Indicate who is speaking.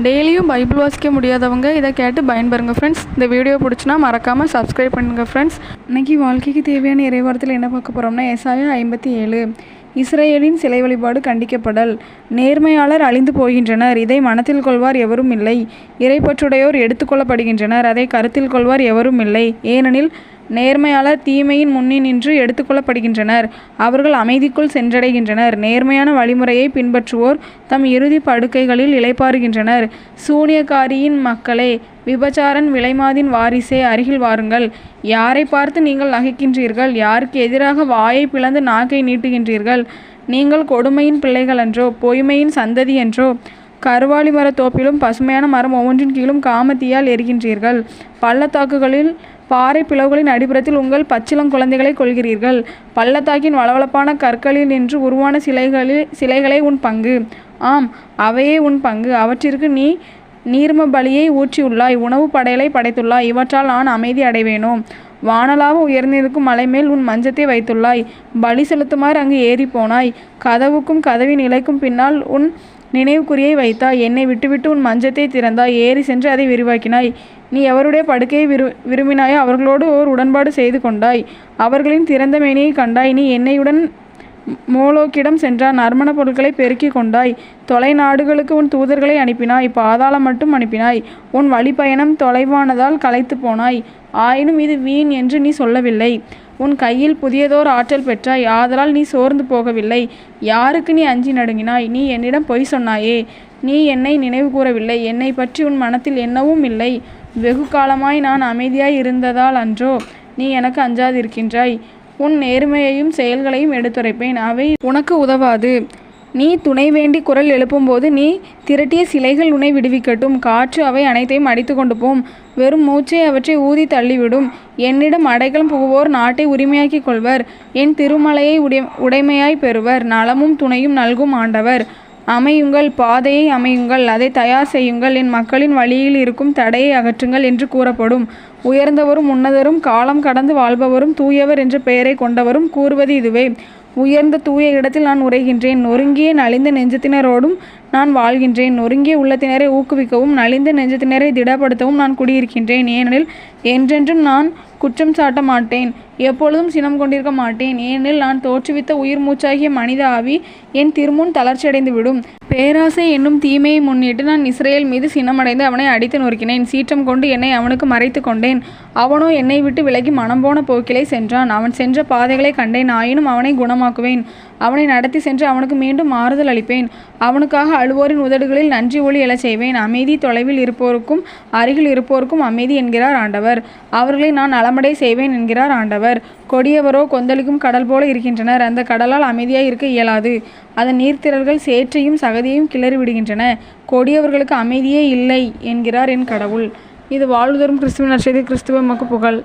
Speaker 1: டெய்லியும் பைபிள் வாசிக்க முடியாதவங்க இதை கேட்டு பயன்பெறுங்க ஃப்ரெண்ட்ஸ் இந்த வீடியோ பிடிச்சினா மறக்காமல் சப்ஸ்கிரைப் பண்ணுங்கள் ஃப்ரெண்ட்ஸ் இன்னைக்கு வாழ்க்கைக்கு தேவையான இறைவாரத்தில் என்ன பார்க்க போகிறோம்னா ஏசாயா ஐம்பத்தி ஏழு. இஸ்ரேலின் சிலை வழிபாடு கண்டிக்கப்படல். நேர்மையாளர் அழிந்து போகின்றனர். இதை மனத்தில் கொள்வார் எவரும் இல்லை. இறைப்பற்றுடையோர் எடுத்துக்கொள்ளப்படுகின்றனர் அதை கருத்தில் கொள்வார் எவரும் இல்லை. ஏனெனில் நேர்மையாளர் தீமையின் முன்னே நின்று எடுத்துக்கொள்ளப்படுகின்றனர் அவர்கள் அமைதிக்குள் சென்றடைகின்றனர். நேர்மையான வழிமுறையை பின்பற்றுவோர் தம் இறுதி படுக்கைகளில் இளைப்பாறுகின்றனர். சூனியக்காரியின் மக்களே விபச்சாரன் விலைமாதின் வாரிசே அருகில் வாருங்கள். யாரை பார்த்து நீங்கள் நகைக்கின்றீர்கள்? யாருக்கு எதிராக வாயை பிளந்து நாக்கை நீட்டுகின்றீர்கள்? நீங்கள் கொடுமையின் பிள்ளைகள் என்றோ பொய்மையின் சந்ததி என்றோ கருவாளி மரத் தோப்பிலும் பசுமையான மரம் ஒவ்வொன்றின் கீழும் காமத்தியால் எரிகின்றீர்கள். பள்ளத்தாக்குகளில் பாறை பிளவுகளின் அடிப்புறத்தில் உங்கள் பச்சிளங்குழந்தைகளை கொள்கிறீர்கள் பள்ளத்தாக்கின் வளவளப்பான கற்களில் நின்று உருவான சிலைகளில் சிலைகளை உன் பங்கு. ஆம் அவையே உன் பங்கு. அவற்றிற்கு நீ நீர்ம பலியை ஊற்றியுள்ளாய் உணவு படையலை படைத்துள்ளாய். இவற்றால் நான் அமைதி அடைவேனோ? வானலாக உயர்ந்திருக்கும் மலை மேல் உன் மஞ்சத்தை வைத்துள்ளாய். பலி செலுத்துமாறு அங்கு ஏறி போனாய். கதவுக்கும் கதவின் இலைக்கும் பின்னால் உன் நினைவுக்குறியை வைத்தாய். என்னை விட்டுவிட்டு உன் மஞ்சத்தை திறந்தாய். ஏறி சென்று அதை விரிவாக்கினாய். நீ எவருடைய படுக்கையை விரு விரும்பினாயோ? அவர்களோடு ஓர் உடன்பாடு செய்து கொண்டாய். அவர்களின் திறந்த மேனியை கண்டாய். நீ என்னையுடன் மோலோக்கிடம் சென்றாய் நறுமண பொருட்களை பெருக்கி கொண்டாய். தொலை நாடுகளுக்கு உன் தூதர்களை அனுப்பினாய். பாதாளம் மட்டும் அனுப்பினாய். உன் வழிப்பயணம் தொலைவானதால் களைத்து போனாய். ஆயினும் இது வீண் என்று நீ சொல்லவில்லை. உன் கையில் புதியதோர் ஆற்றல் பெற்றாய். ஆதலால் நீ சோர்ந்து போகவில்லை. யாருக்கு நீ அஞ்சி நடுங்கினாய்? நீ என்னிடம் பொய் சொன்னாயே. நீ என்னை நினைவு கூறவில்லை. என்னை பற்றி உன் மனத்தில் என்னவும் இல்லை. வெகு காலமாய் நான் அமைதியாய் இருந்ததால் அன்றோ நீ எனக்கு அஞ்சாதிருக்கின்றாய். உன் நேர்மையையும் செயல்களையும் எடுத்துரைப்பேன். அவை உனக்கு உதவாது. நீ துணை வேண்டி குரல் எழுப்பும்போது நீ திரட்டிய சிலைகள் உன்னை விடுவிக்கட்டும். காற்று அவை அனைத்தையும் அடித்து கொண்டு போம். வெறும் மூச்சை அவற்றை ஊதி தள்ளிவிடும். என்னிடம் அடைக்கலம் புகுவோர் நாட்டை உரிமையாக்கிக் கொள்வர். என் திருமலையை உடை உடைமையாய் பெறுவர். நலமும் துணையும் நல்கும் ஆண்டவர். அமையுங்கள் பாதையை அமையுங்கள் அதை தயார் செய்யுங்கள் என் மக்களின் வழியில் இருக்கும் தடையை அகற்றுங்கள் என்று கூறப்படும். உயர்ந்தவரும் உன்னதரும் காலம் கடந்து வாழ்பவரும் தூயவர் என்ற பெயரை கொண்டவரும் கூறுவது இதுவே. உயர்ந்த தூய இடத்தில் நான் உரைகின்றேன் நொறுங்கிய நலிந்த நெஞ்சத்தினரோடும் நான் வாழ்கின்றேன். நொறுங்கிய உள்ளத்தினரை ஊக்குவிக்கவும் நலிந்த நெஞ்சத்தினரை திடப்படுத்தவும் நான் குடியிருக்கின்றேன். ஏனெனில் என்றென்றும் நான் குற்றம் சாட்ட மாட்டேன். எப்பொழுதும் சினம் கொண்டிருக்க மாட்டேன். ஏனெனில் நான் தோற்றுவித்த உயிர் மூச்சாகிய மனித ஆவி என் திருமுன் தளர்ச்சியடைந்து விடும் பேராசை என்னும் தீமையை முன்னிட்டு நான் இஸ்ரேல் மீது சினமடைந்து அவனை அடித்து நொறுக்கினேன். சீற்றம் கொண்டு என்னை அவனுக்கு மறைத்து கொண்டேன். அவனோ என்னை விட்டு விலகி மனம் போன போக்கிலே சென்றான். அவன் சென்ற பாதைகளை கண்டேன். ஆயினும் அவனை குணமாக்குவேன். அவனை நடத்தி சென்று அவனுக்கு மீண்டும் ஆறுதல் அளிப்பேன். அவனுக்காக அழுவோரின் உதடுகளில் நன்றி ஒளி எழச் செய்வேன். அமைதி தொலைவில் இருப்போருக்கும் அருகில் இருப்போருக்கும் அமைதி என்கிறார் ஆண்டவர். அவர்களை நான் அலமடை செய்வேன் என்கிறார் ஆண்டவர். கொடியவரோ கொந்தளிக்கும் கடல் போல இருக்கின்றனர். அந்த கடலால் அமைதியாய் இருக்க இயலாது. அதன் நீர்த்திரல்கள் சேற்றையும் சகதியையும் கிளறி விடுகின்றன. கொடியவர்களுக்கு அமைதியே இல்லை என்கிறார் என் கடவுள். இது வாழ்வுதரும் கிறிஸ்துவ நட்சத்திர கிறிஸ்துவ மக்கு புகழ்.